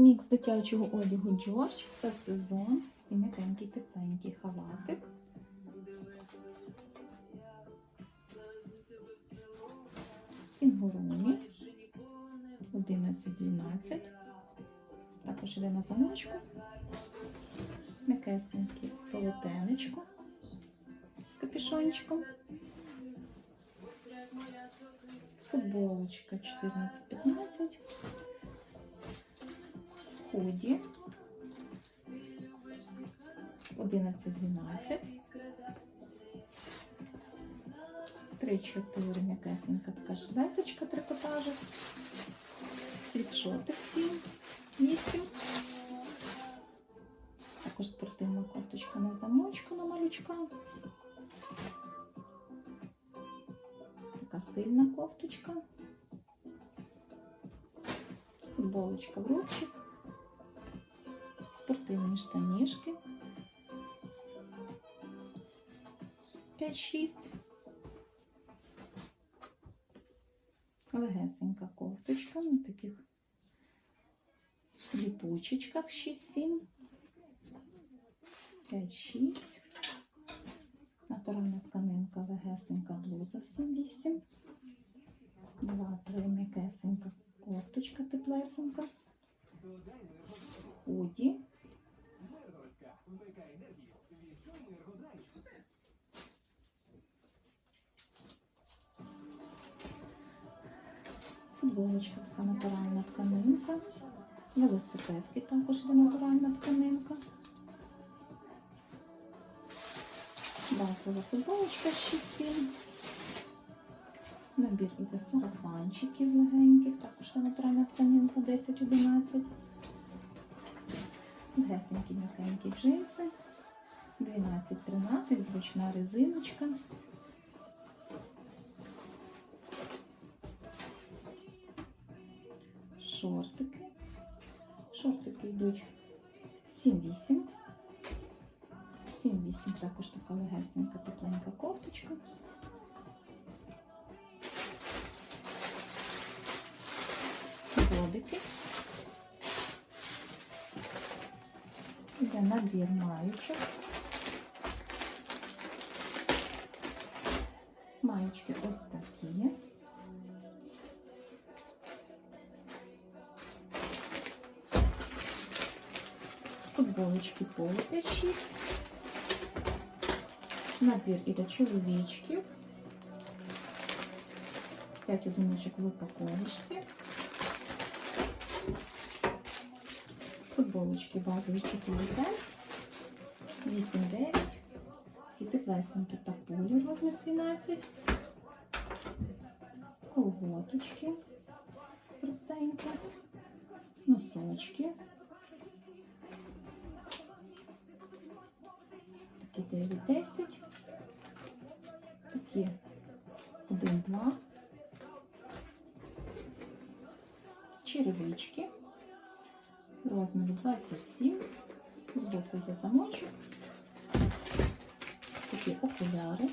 Мікс дитячого одягу Джордж, все сезон і м'якенький тепленький халатик. Інгурумі 11-12. Також йде на замочку. М'якесеньке полотенечко з капюшончиком. Футболочка 14-15. Худі 11-12. 3-4 м'якесенька така жилеточка трикотажик. Світшотик 7, 8. Також спортивна кофточка на замочку на малючка. Така стильна кофточка. Футболочка в рубчик. Спортивні штанішки. 5-6. Легесенька кофточка на таких ліпучечках 6-7. 5-6. Натуральна тканинка, легесенька блуза 7-8. 2-3 м'якесенька кофточка теплесенька. Худі. Футболочка така натуральна тканинка. Велосипедки також є натуральна тканинка. Базова футболочка 6-7. Набір іде сарафанчиків легеньких, також є натуральна тканинка 10-11. Гесенькі м'якенькі джинси. 12-13, зручна резиночка. Шортики. Шортики йдуть 7-8. 7-8 також така легесенька тепленька кофточка. Бодики. Іде набір маючок. Маєчки ось такі. Футболочки поло 5-6. Набір іде чоловічків. 5 одиничок в упаковочці. Футболочки базові 4-5, 8-9 і теплесенькі та полі розмір 12. Колготочки простенькі, носочки. Такі 9-10, такі 1-2, черевички розміру 27, збоку є замочок, такі окуляри